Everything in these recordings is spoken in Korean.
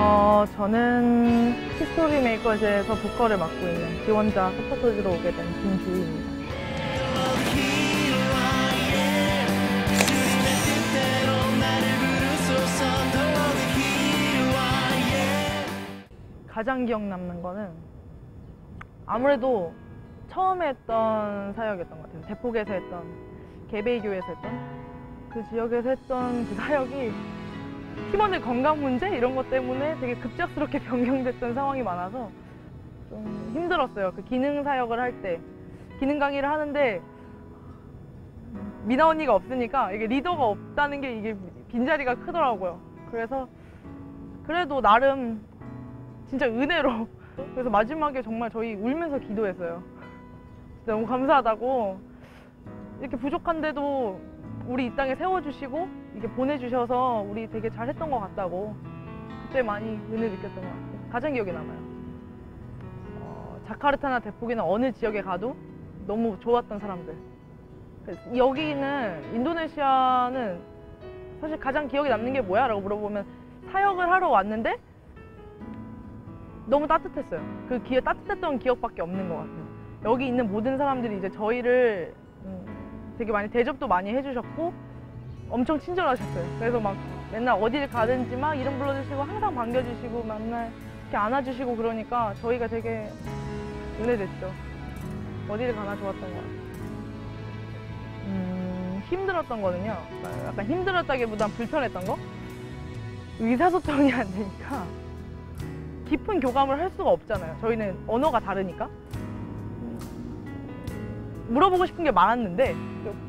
어, 저는 히스토리 메이커즈에서 보컬을 맡고 있는 지원자 서포터즈로 오게 된 김주희입니다. 가장 기억 남는 거는 아무래도 처음에 했던 사역이었던 것 같아요. 대폭에서 했던, 개베이교에서 했던, 그 지역에서 했던 그 사역이 팀원들 건강 문제 이런 것 때문에 되게 급작스럽게 변경됐던 상황이 많아서 좀 힘들었어요. 그 기능 사역을 할 때. 기능 강의를 하는데 미나 언니가 없으니까 이게 리더가 없다는 게 이게 빈자리가 크더라고요. 그래서 그래도 나름 진짜 은혜로 그래서 마지막에 정말 저희 울면서 기도했어요. 너무 감사하다고 이렇게 부족한데도 우리 이 땅에 세워주시고 이렇게 보내주셔서 우리 되게 잘했던 것 같다고 그때 많이 은혜 느꼈던 것 같아요. 가장 기억에 남아요. 어, 자카르타나 대폭이나 어느 지역에 가도 너무 좋았던 사람들. 여기는 인도네시아는 사실 가장 기억에 남는 게 뭐야? 라고 물어보면 사역을 하러 왔는데 너무 따뜻했어요. 그 기억, 따뜻했던 기억밖에 없는 것 같아요. 여기 있는 모든 사람들이 이제 저희를 음, 되게 많이 대접도 많이 해주셨고 엄청 친절하셨어요. 그래서 막 맨날 어디를 가든지 막 이름 불러주시고 항상 반겨주시고 맨날 이렇게 안아주시고 그러니까 저희가 되게 은혜됐죠. 어디를 가나 좋았던 것 같아요. 음, 힘들었던 거는요. 약간 힘들었다기보단 불편했던 거? 의사소통이 안 되니까 깊은 교감을 할 수가 없잖아요. 저희는 언어가 다르니까. 물어보고 싶은 게 많았는데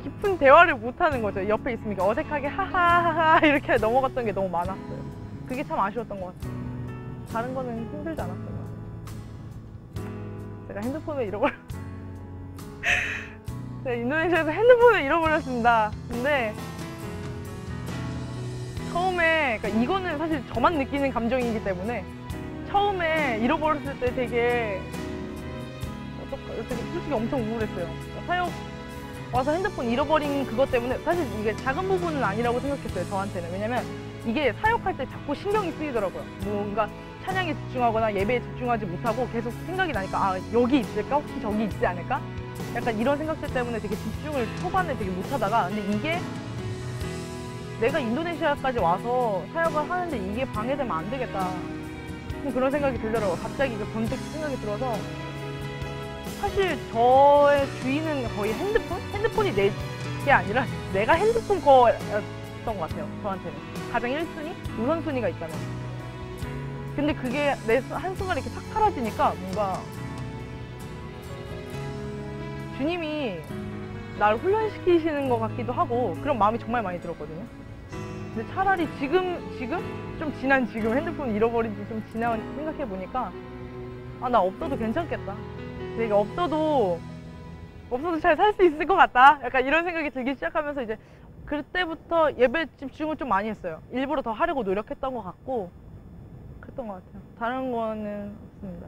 깊은 대화를 못 하는 거죠. 옆에 있으니까 어색하게 하하하하 이렇게 넘어갔던 게 너무 많았어요. 그게 참 아쉬웠던 것 같아요. 다른 거는 힘들지 않았던 것 같아요. 제가 핸드폰을 잃어버렸 제가 인도네시아에서 핸드폰을 잃어버렸습니다. 근데 처음에 그러니까 이거는 사실 저만 느끼는 감정이기 때문에 처음에 잃어버렸을 때 되게 솔직히 엄청 우울했어요. 그러니까 사역 와서 핸드폰 잃어버린 그것 때문에 사실 이게 작은 부분은 아니라고 생각했어요. 저한테는 왜냐면 이게 사역할 때 자꾸 신경이 쓰이더라고요. 뭔가 찬양에 집중하거나 예배에 집중하지 못하고 계속 생각이 나니까 아 여기 있을까 혹시 저기 있지 않을까 약간 이런 생각들 때문에 되게 집중을 초반에 되게 못하다가 근데 이게 내가 인도네시아까지 와서 사역을 하는데 이게 방해되면 안 되겠다 좀 그런 생각이 들더라고요. 갑자기 그 번뜩 생각이 들어서 사실 저의 주인은 거의 핸드폰? 핸드폰이 내 게 아니라 내가 핸드폰 거였던 것 같아요. 저한테는. 가장 1순위? 우선순위가 있다면. 근데 그게 내 한순간에 이렇게 탁 사라지니까 뭔가 주님이 날 훈련시키시는 것 같기도 하고 그런 마음이 정말 많이 들었거든요. 근데 차라리 지금, 지금? 좀 지난 지금 핸드폰 잃어버린 지 좀 지난 생각해 보니까 아, 나 없어도 괜찮겠다. 내가 없어도 없어도 잘 살 수 있을 것 같다. 약간 이런 생각이 들기 시작하면서 이제 그때부터 예배 집중을 좀 많이 했어요. 일부러 더 하려고 노력했던 것 같고 그랬던 것 같아요. 다른 거는 없습니다.